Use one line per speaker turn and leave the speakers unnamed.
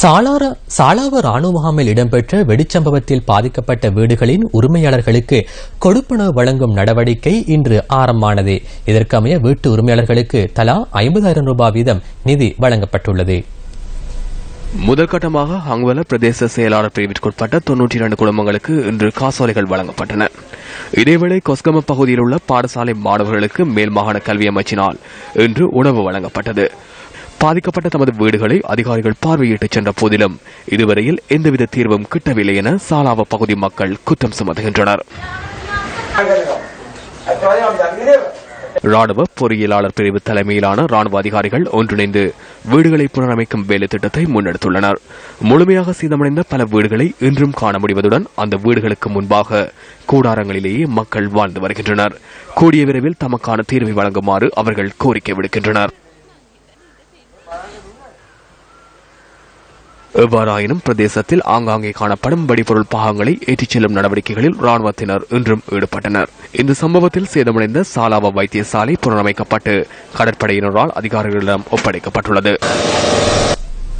சாளார சாளாவ ராணுவ முகாமில் இடம்பெற்ற வெடிச்சம்பவத்தில் பாதிக்கப்பட்ட வீடுகளின் உரிமையாளர்களுக்கு கொடுப்பனவு வழங்கும் நடவடிக்கை இன்று ஆரம்பமானது. இதற்கமைய வீட்டு உரிமையாளர்களுக்கு தலா ஐம்பதாயிரம் ரூபாய் வீதம் நிதி வழங்கப்பட்டுள்ளது.
முதற்கட்டமாக ஹங்வல பிரதேச செயலாளர் பிரிவிற்குட்பட்ட தொன்னூற்றி இரண்டு குடும்பங்களுக்கு இன்று காசோலைகள் வழங்கப்பட்டன. இதேவேளை கொஸ்கம பகுதியில் உள்ள பாடசாலை மாணவர்களுக்கு மேல் மாகாண கல்வி அமைச்சினால் இன்று உணவு வழங்கப்பட்டது. பாதிக்கப்பட்ட தமது வீடுகளை அதிகாரிகள் பார்வையிட்டு சென்ற போதிலும் இதுவரையில் எந்தவித தீர்வும் கிட்டவில்லை என சாலாவ பகுதி மக்கள் குற்றம் சுமத்துகின்றனர். ராணுவ பொறியியலாளர் பிரிவு தலைமையிலான ராணுவ அதிகாரிகள் ஒன்றிணைந்து வீடுகளை புனரமைக்கும் வேலை திட்டத்தை முன்னெடுத்துள்ளனர். முழுமையாக சீதமடைந்த பல வீடுகளை இன்றும் காண முடிவதுடன் அந்த வீடுகளுக்கு முன்பாக கூடாரங்களிலேயே மக்கள் வாழ்ந்து வருகின்றனர். கூடிய விரைவில் தமக்கான தீர்வை வழங்குமாறு அவர்கள் கோரிக்கை விடுக்கின்றனர். எவ்வாறாயினும் பிரதேசத்தில் ஆங்காங்கே காணப்படும் வெடிபொருள் பாகங்களை ஏற்றிச் செல்லும் நடவடிக்கைகளில் ராணுவத்தினர் இன்றும் ஈடுபட்டனர். இந்த சம்பவத்தில் சேதமடைந்த சாலாவா வைத்தியசாலை புனரமைக்கப்பட்டு கடற்படையினரால் அதிகாரிகளிடம் ஒப்படைக்கப்பட்டுள்ளது.